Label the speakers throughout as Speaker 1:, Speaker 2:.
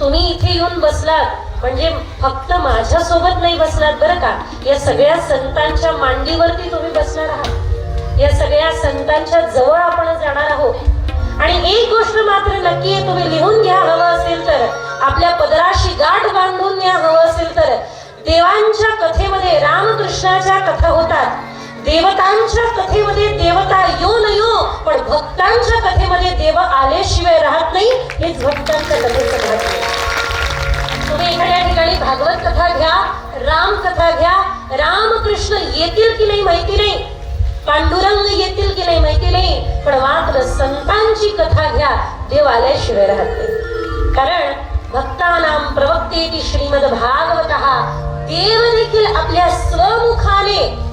Speaker 1: तुम्ही इथे येऊन बसलात म्हणजे फक्त माझ्या सोबत नाही बसलात बरं का? या सगळ्या संतांच्या मांडीवरती तुम्ही बसणार आहात. या सगळ्या संतांच्या जवळ आपण जाणार आहोत. आणि एक गोष्ट मात्र नक्की आहे तुम्ही लिहून घ्या हवं असेल तर. आपल्या पदराशी गाठ बांधून घ्या हवं असेल तर. देवांच्या कथेमध्ये रामकृष्णाच्या कथा होतात. देवतांच्या कथेमध्ये देवता यो न यो पण भक्तांच्या कथेमध्ये देव आल्याशिवाय राहत नाही हेच भक्तांच्या कथे घ्या राम कथा घ्या. रामकृष्ण येतील की नाही माहिती नाही. पांडुरंग येतील की नाही माहिती नाही. पण मात्र संतांची कथा घ्या. देव आल्याशिवाय राहते. कारण भक्तानाम प्रवक्तेती श्रीमद भागवत देव देखील आपल्या स्वमुखाने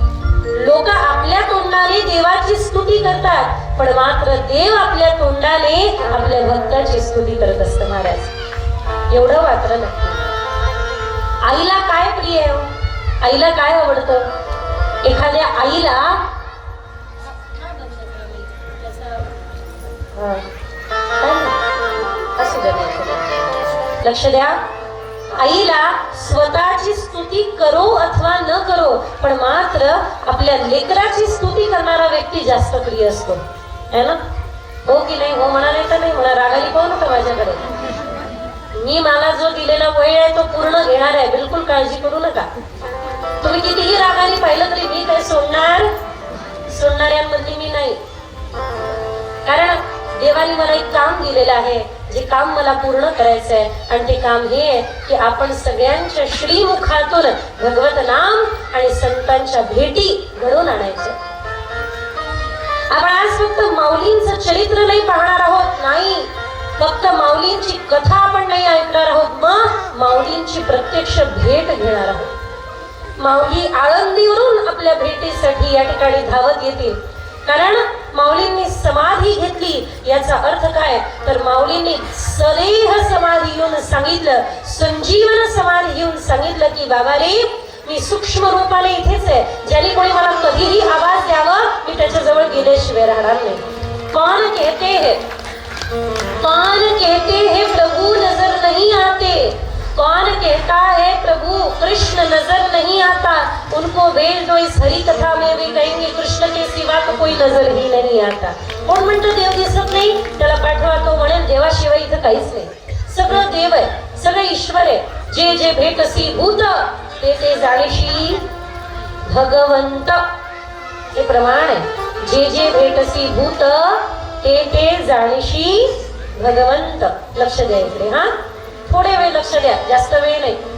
Speaker 1: लोक आपल्या तोंडाने देवाची स्तुती करतात. पण मात्र देव आपल्या तोंडाने आपल्या भक्ताची स्तुती करत असत महाराज. एवढं मात्र नक्की. आईला काय प्रिय आहे हो? आईला काय आवडतं? एखाद्या आईला लक्ष द्या. आईला स्वतःची स्तुती करो अथवा न करो पण मात्र आपल्या लेकराची स्तुती करणारा व्यक्ती जास्त प्रिय असतो. है ना? हो की नाही? हो म्हणा नाही तर नाही म्हणा. रागाली पाहू नका माझ्याकडे. मी मला जो दिलेला वय आहे तो पूर्ण घेणार आहे बिलकुल काळजी करू नका. तुम्ही कितीही रागाने पाहिलं तरी मी काय सोडणार सोडणाऱ्यांमधली मी नाही. कारण देवाने मला एक काम दिलेलं आहे. जे काम मला पूर्ण करायचं आहे आणि ते काम हे आहे की आपण सगळ्यांच्या श्रीमुखातून भगवत नाम आणि संतांच्या भेटी घडवून आणायच्या आपण आज फक्त माऊलींचं चरित्र नाही पाहणार आहोत नाही. फक्त माऊलींची कथा आपण नाही माऊलींची प्रत्यक्ष भेट घेणार आहोत. माऊली आळंदीवरून आपल्या भेटीसाठी या ठिकाणी धावत येतील. कारण माऊलींनी समाधी घेतली याचा अर्थ काय? तर माऊलींनी सदेह समाधी येऊन सांगितलं संजीवन समाधी येऊन सांगितलं की बाबा रे मी सूक्ष्म रूपाने इथेच आहे. ज्याने कोणी मला कधीही आवाज द्यावा मी त्याच्याजवळ गेल्याशिवाय राहणार नाही. कौन कहते हैं कौन कहते हैं प्रभु नजर नहीं आते कौन कहता है प्रभु कृष्ण नजर नहीं आता उनको भेज दो इस हरी कथा में भी कहेंगे कृष्ण के सिवा तो कोई नजर ही नहीं आता. कोण म्हणतं देव दिसत नाही? त्याला पाठवा तो म्हणेल देवाशिवाय इथं काहीच नाही. सगळं देव आहे सगळं ईश्वर आहे. जे जे भेटसी भूत ते ते जाणीशी भगवंत. हे प्रमाण आहे. जे जे भेटसी भूत ते ते जाणीशी भगवंत. लक्ष द्या इकडे हा? थोडे वेळ लक्ष द्या जास्त वेळ नाही.